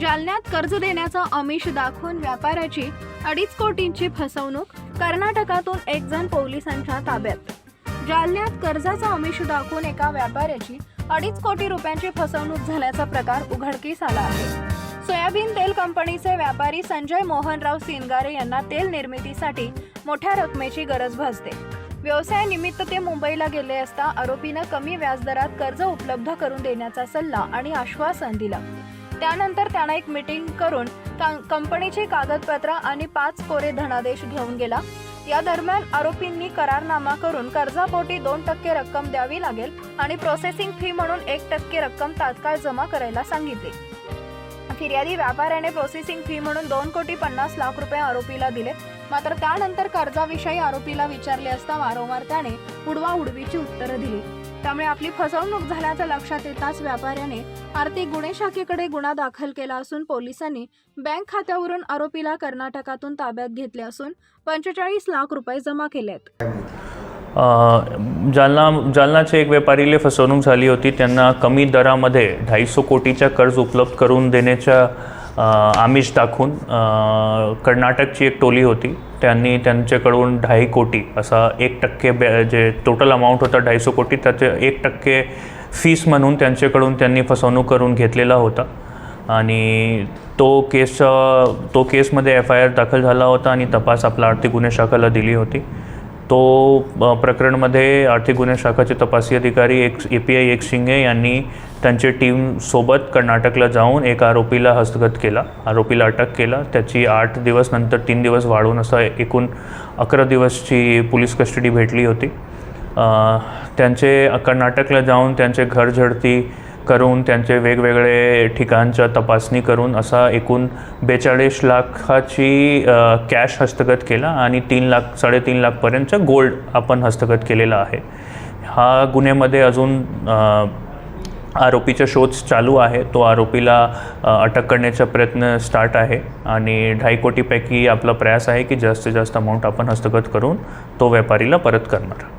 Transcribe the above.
जालन्यात कर्ज देण्याचा आमिष दाखवून व्यापाऱ्याची अडीच कोटींची फसवणूक कर्नाटकातून एक जण पोलिसांच्या ताब्यात. जालन्यात कर्जाचा आमिष दाखवून एका व्यापाऱ्याची अडीच कोटी रुपयांची फसवणूक झाल्याचा प्रकार उघडकीस आला आहे. सोयाबीन तेल कंपनीचे व्यापारी संजय मोहनराव सिनगारे यांना तेल निर्मितीसाठी मोठ्या रकमेची गरज भासते. व्यवसायानिमित्त ते मुंबईला गेले असता आरोपीनं कमी व्याजदरात कर्ज उपलब्ध करून देण्याचा सल्ला आणि आश्वासन दिलं. त्यानंतर त्यानं एक मीटिंग करून का- कंपनीची कागदपत्र आणि पाच कोरे धनादेश घेऊन गेला. या दरम्यान आरोपींनी करारनामा करून कर्जापोटी दोन टक्के रक्कम द्यावी लागेल आणि प्रोसेसिंग फी म्हणून एक टक्के रक्कम तात्काळ जमा करायला सांगितली. फिर्यादी व्यापाऱ्याने प्रोसेसिंग फी म्हणून दोन कोटी पन्नास लाख रुपये आरोपीला दिले. मात्र त्यानंतर कर्जाविषयी आरोपीला विचारले असता वारंवार त्याने उडवा उडवीची उत्तरं दिली. त्यामुळे आपली फसवणूक झाल्याचं लक्षात येताच व्यापाऱ्याने आर्थिक गुन्हे शाखेकडे गुन्हा दाखल केला असून पोलिसांनी बँक खात्यावरून आरोपीला कर्नाटकातून ताब्यात घेतले असून पंचेचाळीस लाख रुपये जमा केले आहेत जालना जालनाचे एक व्यापारीले फसवणूक झाली होती. त्यांना कमी दरामध्ये ढाईसो कोटीच्या कर्ज उपलब्ध करून देण्याच्या आमिष दाखवून कर्नाटकची एक टोली होती. त्यांनी त्यांच्याकडून ढाई कोटी असा एक टक्के बॅ जे टोटल अमाऊंट होता ढाईसो कोटी त्याचे एक टक्के फीस म्हणून त्यांच्याकडून त्यांनी फसवणूक करून घेतलेला होता. आणि तो केस तो केसमध्ये एफ आय आर दाखल झाला होता आणि तपास आपला आर्थिक गुन्हे शाखाला दिली होती. तो प्रकरणमध्ये आर्थिक गुन्हे शाखाचे तपासी अधिकारी एक ए पी आय एक शिंगे यांनी त्यांचे टीमसोबत कर्नाटकला जाऊन एक आरोपीला हस्तगत केला. आरोपीला अटक केला. त्याची आठ दिवस नंतर तीन दिवस वाढवून असं एकूण अकरा दिवसची पोलीस कस्टडी भेटली होती. त्यांचे कर्नाटकला जाऊन त्यांचे घर झडती करून त्यांचे वेगवेगळे ठिकाणच्या तपासणी करून असा एकूण बेचाळीस लाखाची कॅश हस्तगत केला आणि तीन लाख साडेतीन लाखपर्यंतचं गोल्ड आपण हस्तगत केलेला आहे. हा गुन्ह्यामध्ये अजून आरोपीचा शोध चालू आहे. तो आरोपीला अटक करण्याचा प्रयत्न स्टार्ट आहे आणि ढाई कोटीपैकी आपला प्रयास आहे की जास्तीत जास्त अमाऊंट आपण हस्तगत करून तो व्यापारीला परत करणार.